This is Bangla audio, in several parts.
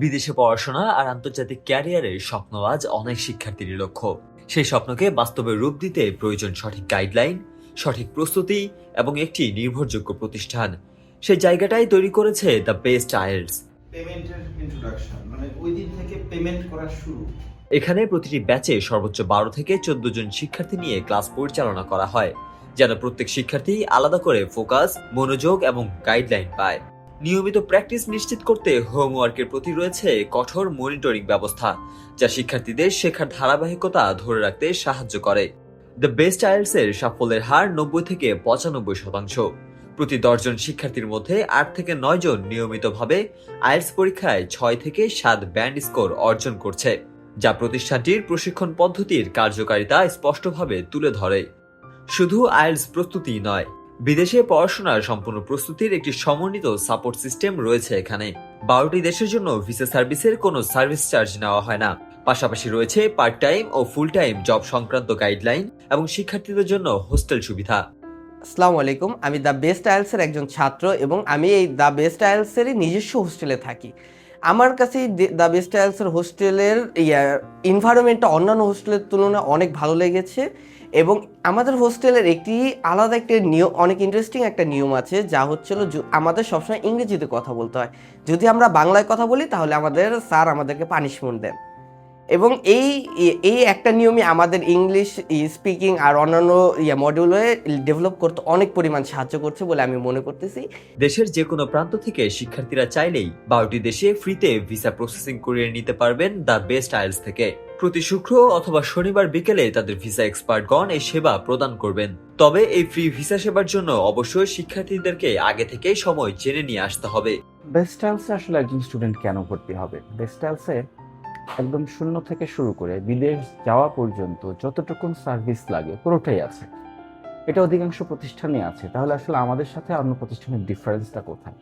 বিদেশে পড়াশোনা আর আন্তর্জাতিক ক্যারিয়ারের স্বপ্ন আজ অনেক শিক্ষার্থীর লক্ষ্য। সেই স্বপ্নকে বাস্তবে রূপ দিতে প্রয়োজন সঠিক গাইডলাইন সঠিক প্রস্তুতি এবং একটি নির্ভরযোগ্য প্রতিষ্ঠান। সেই জায়গাটাই তৈরি করেছে দ্য বেস্ট আইএলস। পেমেন্টের ইন্ট্রোডাকশন মানে ওই দিন থেকে পেমেন্ট করা শুরু। এখানে প্রতিটি ব্যাচে সর্বোচ্চ বারো থেকে চোদ্দ জন শিক্ষার্থী নিয়ে ক্লাস পরিচালনা করা হয় যেন প্রত্যেক শিক্ষার্থী আলাদা করে ফোকাস মনোযোগ এবং গাইডলাইন পায়। নিয়মিত প্র্যাকটিস নিশ্চিত করতে হোমওয়ার্কের প্রতি রয়েছে কঠোর মনিটরিং ব্যবস্থা, যা শিক্ষার্থীদের শেখার ধারাবাহিকতা ধরে রাখতে সাহায্য করে। দ্য বেস্ট আইএলস এর সাফল্যের হার নব্বই থেকে পঁচানব্বই শতাংশ। প্রতি দশজন শিক্ষার্থীর মধ্যে আট থেকে নয় জন নিয়মিতভাবে আইএলস পরীক্ষায় ছয় থেকে সাত ব্যান্ড স্কোর অর্জন করছে, যা প্রতিষ্ঠানটির প্রশিক্ষণ পদ্ধতির কার্যকারিতা স্পষ্টভাবে তুলে ধরে। শুধু আইএলস প্রস্তুতি নয় বিদেশে পড়াশোনার সম্পূর্ণ প্রস্তুতির একটি সমন্বিত সাপোর্ট সিস্টেম রয়েছে এখানে। বারোটি দেশের জন্য ভিসা সার্ভিসের কোনো সার্ভিস চার্জ নেওয়া হয় না। পাশাপাশি রয়েছে পার্ট টাইম ও ফুল টাইম জব সংক্রান্ত গাইডলাইন এবং শিক্ষার্থীদের জন্য হোস্টেল সুবিধা। আসসালামু আলাইকুম, আমি দ্য বেস্ট আইএলসের একজন ছাত্র এবং আমি এই দ্য বেস্ট আইএলসেরই নিজস্ব হোস্টেলে থাকি। আমার কাছে দ্য বেস্ট আইএলসের হোস্টেলের ইনভায়রনমেন্টটা অন্যান্য হোস্টেলের তুলনায় অনেক ভালো লেগেছে এবং আমাদের হোস্টেলের একটি আলাদা একটা নিয়ম অনেক ইন্টারেস্টিং একটা নিয়ম আছে, যা হচ্ছিল আমাদের সবসময় ইংরেজিতে কথা বলতে হয়। যদি আমরা বাংলায় কথা বলি, তাহলে আমাদের স্যার আমাদেরকে পানিশমেন্ট দেন। এবং এই এই একটা নিয়মই আমাদের ইংলিশ স্পিকিং আর অন্যান্য ইয়া মডিউলে ডেভেলপ করতে অনেক পরিমাণ সাহায্য করছে বলে আমি মনে করতেছি। দেশের যে কোনো প্রান্ত থেকে শিক্ষার্থীরা চাইলেই বারোটি দেশে ফ্রিতে ভিসা প্রসেসিং করিয়ে নিতে পারবেন দ্য বেস্ট আইলস থেকে। প্রতি শুক্র অথবা শনিবার বিকেলে তাদের ভিসা এক্সপার্টগণ এই সেবা প্রদান করবেন। তবে এই ফ্রি ভিসা সেবার জন্য অবশ্যই শিক্ষার্থীদেরকে আগে থেকেই সময় জেনে নিয়ে আসতে হবে। বেস্টালসে আসলে একজন স্টুডেন্ট কেন ভর্তি হবে? বেস্টালসে একদম শূন্য থেকে শুরু করে বিদেশ যাওয়া পর্যন্ত যতটুকুন সার্ভিস লাগে পুরোটাই আছে। এটা অধিকাংশ প্রতিষ্ঠানে আছে। তাহলে আসলে আমাদের সাথে অন্য প্রতিষ্ঠানের ডিফারেন্সটা কোথায়?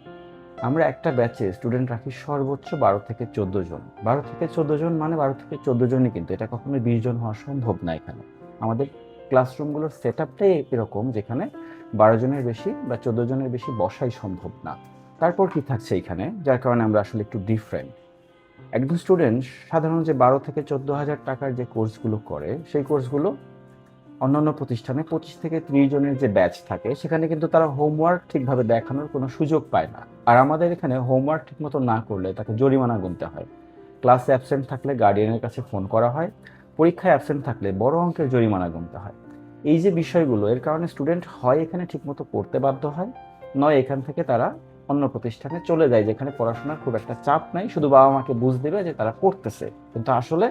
আমরা একটা ব্যাচে স্টুডেন্ট রাখি সর্বোচ্চ বারো থেকে চোদ্দ জন। বারো থেকে চোদ্দ জন মানে বারো থেকে চোদ্দ জনই কিন্তু। এটা কখনো বিশ জন হওয়া সম্ভব না এখানে। আমাদের ক্লাসরুমগুলোর সেট আপটাই এরকম যেখানে বারো জনের বেশি বা চোদ্দ জনের বেশি বসাই সম্ভব না। তারপর কি থাকছে এখানে? যার কারণে আমরা আসলে একটু ডিফারেন্ট একজন স্টুডেন্ট সাধারণ যে বারো থেকে চোদ্দ হাজার টাকার যে কোর্সগুলো করে, সেই কোর্সগুলো অন্যান্য প্রতিষ্ঠানে পঁচিশ থেকে ত্রিশ জনের যে ব্যাচ থাকে, সেখানে কিন্তু তারা হোমওয়ার্ক ঠিকভাবে দেখানোর কোনো সুযোগ পায় না। আর আমাদের এখানে হোমওয়ার্ক ঠিকমতো না করলে তাকে জরিমানা গুনতে হয়। ক্লাসে অ্যাবসেন্ট থাকলে গার্ডিয়ানের কাছে ফোন করা হয়, পরীক্ষায় অ্যাবসেন্ট থাকলে বড় অঙ্কের জরিমানা গুনতে হয়। এই যে বিষয়গুলো, এর কারণে স্টুডেন্ট হয় এখানে ঠিকমতো পড়তে বাধ্য হয়, নয় এখান থেকে তারা অন্য প্রতিষ্ঠানে চলে যায়, যেখানে পড়াশোনার খুব একটা চাপ নাই, শুধু বাবা মাকে বুঝ দেবে যে তারা করতেছে কিন্তু আসলে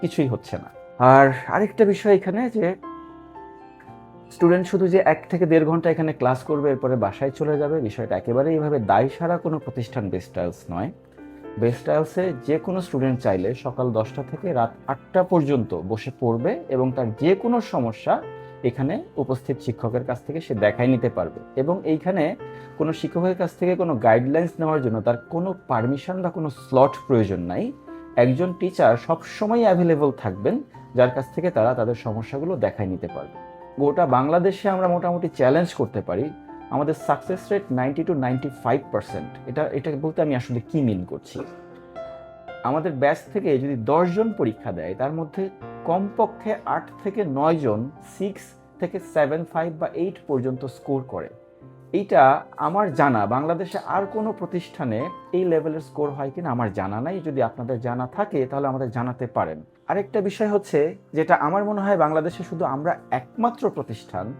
কিছুই হচ্ছে না। আর আরেকটা বিষয় এখানে যে, স্টুডেন্ট শুধু যে এক থেকে দেড় ঘণ্টা এখানে ক্লাস করবে, এরপরে বাসায় চলে যাবে, বিষয়টা একেবারে এইভাবে দায় সারা কোনো প্রতিষ্ঠান বেস্টাইলস নয়। বেস্টাইলসে যে কোনো স্টুডেন্ট চাইলে সকাল দশটা থেকে রাত আটটা পর্যন্ত বসে পড়বে এবং তার যে কোনো সমস্যা এখানে উপস্থিত শিক্ষকের কাছ থেকে সে দেখাই নিতে পারবে। এবং এইখানে কোনো শিক্ষকের কাছ থেকে কোনো গাইডলাইন্স নেওয়ার জন্য তার কোনো পারমিশন বা কোনো স্লট প্রয়োজন নাই। একজন টিচার সবসময় অ্যাভেলেবল থাকবেন, যার কাছ থেকে তারা তাদের সমস্যাগুলো দেখাই নিতে পারবে। গোটা বাংলাদেশে আমরা মোটামুটি চ্যালেঞ্জ করতে পারি। আমাদের success rate ninety two ninety five percent এটা এটা বলতে আমি আসলে কি মিন করছি? আমাদের ব্যাচ থেকে যদি দশজন পরীক্ষা দেয়, তার মধ্যে কমপক্ষে আট থেকে নয় জন সিক্স থেকে সেভেন ফাইভ বা এইট পর্যন্ত স্কোর করে। এইটা আমার জানা, বাংলাদেশে আর কোনো প্রতিষ্ঠানে এই লেভেলের স্কোর হয় কিনা আমার জানা নাই। যদি আপনাদের জানা থাকে, তাহলে আমাদের জানাতে পারেন। আরেকটা বিষয় হচ্ছে, যেটা আমার মনে হয় বাংলাদেশে শুধু আমরা একমাত্র প্রতিষ্ঠান,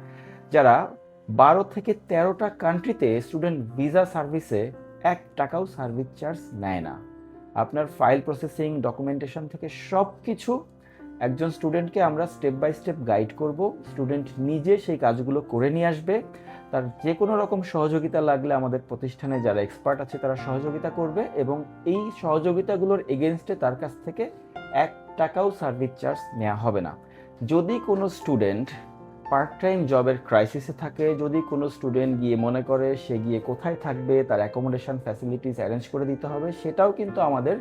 যারা বারো থেকে তেরোটা কান্ট্রিতে স্টুডেন্ট ভিসা সার্ভিসে এক টাকাও সার্ভিস চার্জ নেয় না। আপনার ফাইল প্রসেসিং ডকুমেন্টেশন থেকে সব কিছু একজন স্টুডেন্টকে আমরা স্টেপ বাই স্টেপ গাইড করব। স্টুডেন্ট নিজে সেই কাজগুলো করে নিয়ে আসবে। তার যে কোনো রকম সহযোগিতা লাগলে আমাদের প্রতিষ্ঠানে যারা এক্সপার্ট আছে তারা সহযোগিতা করবে এবং এই সহযোগিতাগুলোর এগেনস্টে তার কাছ থেকে এক টাকাও সার্ভিস চার্জ নেওয়া হবে না। যদি কোনো স্টুডেন্ট পার্ট টাইম জবের ক্রাইসিসে থাকে, যদি কোনো স্টুডেন্ট গিয়ে মনে করে সে গিয়ে কোথায় থাকবে, তার অ্যাকোমোডেশন ফ্যাসিলিটিস অ্যারেঞ্জ করে দিতে হবে, সেটাও কিন্তু আমাদের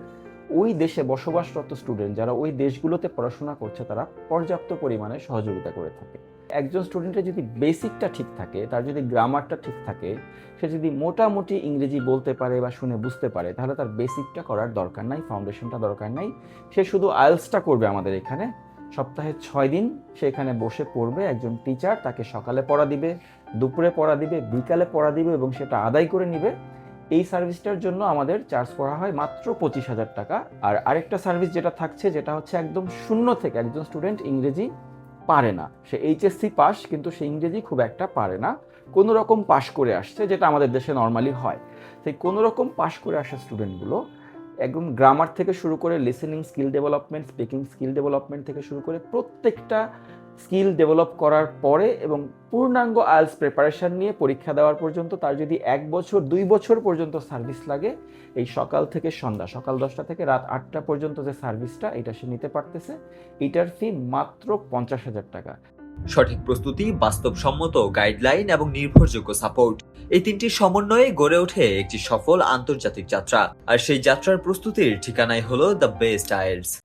ওই দেশে বসবাসরত স্টুডেন্ট যারা ওই দেশগুলোতে পড়াশোনা করছে, তারা পর্যাপ্ত পরিমাণে সহযোগিতা করে থাকে। একজন স্টুডেন্টের যদি বেসিকটা ঠিক থাকে, তার যদি গ্রামারটা ঠিক থাকে, সে যদি মোটামুটি ইংরেজি বলতে পারে বা শুনে বুঝতে পারে, তাহলে তার বেসিকটা করার দরকার নাই ফাউন্ডেশনটা দরকার নাই, সে শুধু আইএলসটা করবে আমাদের এখানে সপ্তাহে ছয় দিন সে এখানে বসে পড়বে, একজন টিচার তাকে সকালে পড়া দিবে, দুপুরে পড়া দিবে, বিকালে পড়া দিবে এবং সেটা আদায় করে নিবে। এই সার্ভিসটার জন্য আমাদের চার্জ করা হয় মাত্র পঁচিশ হাজার টাকা। আর আরেকটা সার্ভিস যেটা থাকছে, যেটা হচ্ছে একদম শূন্য থেকে, একজন স্টুডেন্ট ইংরেজি পারে না। সে এইচএসসি পাস কিন্তু সে ইংরেজি খুব একটা পারে না। কোনো রকম পাশ করে আসছে, যেটা আমাদের দেশে নর্মালি হয়। সেই কোনো রকম পাশ করে আসা স্টুডেন্টগুলো একদম গ্রামার থেকে শুরু করে listening skill development speaking skill development থেকে শুরু করে প্রত্যেকটা স্কিল ডেভেলপ করার পরে এবং পূর্ণাঙ্গ আইএলস প্রিপারেশন নিয়ে পরীক্ষা দেওয়ার পর্যন্ত, তার যদি এক বছর, দুই বছর পর্যন্ত সার্ভিস লাগে, এই সকাল থেকে সন্ধ্যা, সকাল দশটা থেকে রাত আটটা পর্যন্ত যে সার্ভিসটা এটা সে নিতে পারতেছে। এটার ফি মাত্র পঞ্চাশ হাজার টাকা। সঠিক প্রস্তুতি, বাস্তবসম্মত গাইডলাইন এবং নির্ভরযোগ্য সাপোর্ট। এই তিনটি সমন্বয়ে গড়ে ওঠে একটি সফল আন্তর্জাতিক যাত্রা। আর সেই যাত্রার প্রস্তুতির ঠিকানাই হলো দ্য বেস্ট আইলস